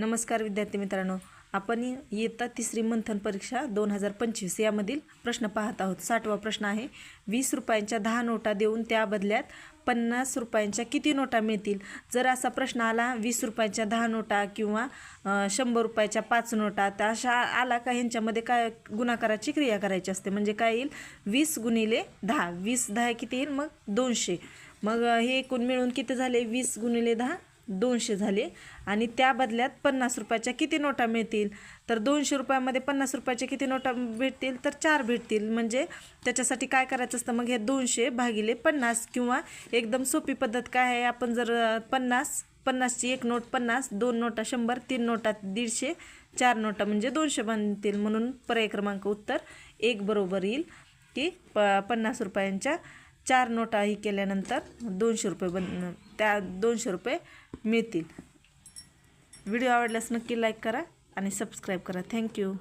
नमस्कार विद्यार्थी मित्रांनो. आपण इयत्ता तिसरी मंथन परीक्षा दोन हजार पंचवीस यामधील प्रश्न पाहत आहोत. साठवा प्रश्न आहे वीस रुपयांच्या दहा नोटा देऊन त्या बदल्यात पन्नास रुपयांच्या किती नोटा मिळतील? जर असा प्रश्न आला वीस रुपयांच्या दहा नोटा किंवा शंभर रुपयाच्या पाच नोटा तर अशा आला का? ह्यांच्यामध्ये काय गुणाकाराची क्रिया करायची असते? म्हणजे काय येईल? वीस गुणिले दहा. वीस दहा किती येईल? मग दोनशे. मग हे एकूण मिळून किती झाले? वीस गुणिले दहा. दोनशे झाले. आणि त्या बदल्यात पन्नास रुपयाच्या किती नोटा मिळतील? तर दोनशे रुपयामध्ये पन्नास रुपयाच्या किती नोटा भेटतील? तर चार भेटतील. म्हणजे त्याच्यासाठी काय करायचं असतं? मग हे दोनशे भागिले पन्नास किंवा एकदम सोपी पद्धत काय आहे? आपण जर पन्नास पन्नासची एक नोट पन्नास दोन नोटा शंभर तीन नोटा दीडशे चार नोटा म्हणजे दोनशे बनतील म्हणून पर्याय क्रमांक उत्तर एक बरोबर येईल की प पन्नास रुपयांच्या चार नोटा ही केल्यानंतर दोनशे रुपये बन त्या दोनशे रुपये मिळतील. व्हिडिओ आवडल्यास नक्की लाईक करा आणि सबस्क्राईब करा. थँक्यू.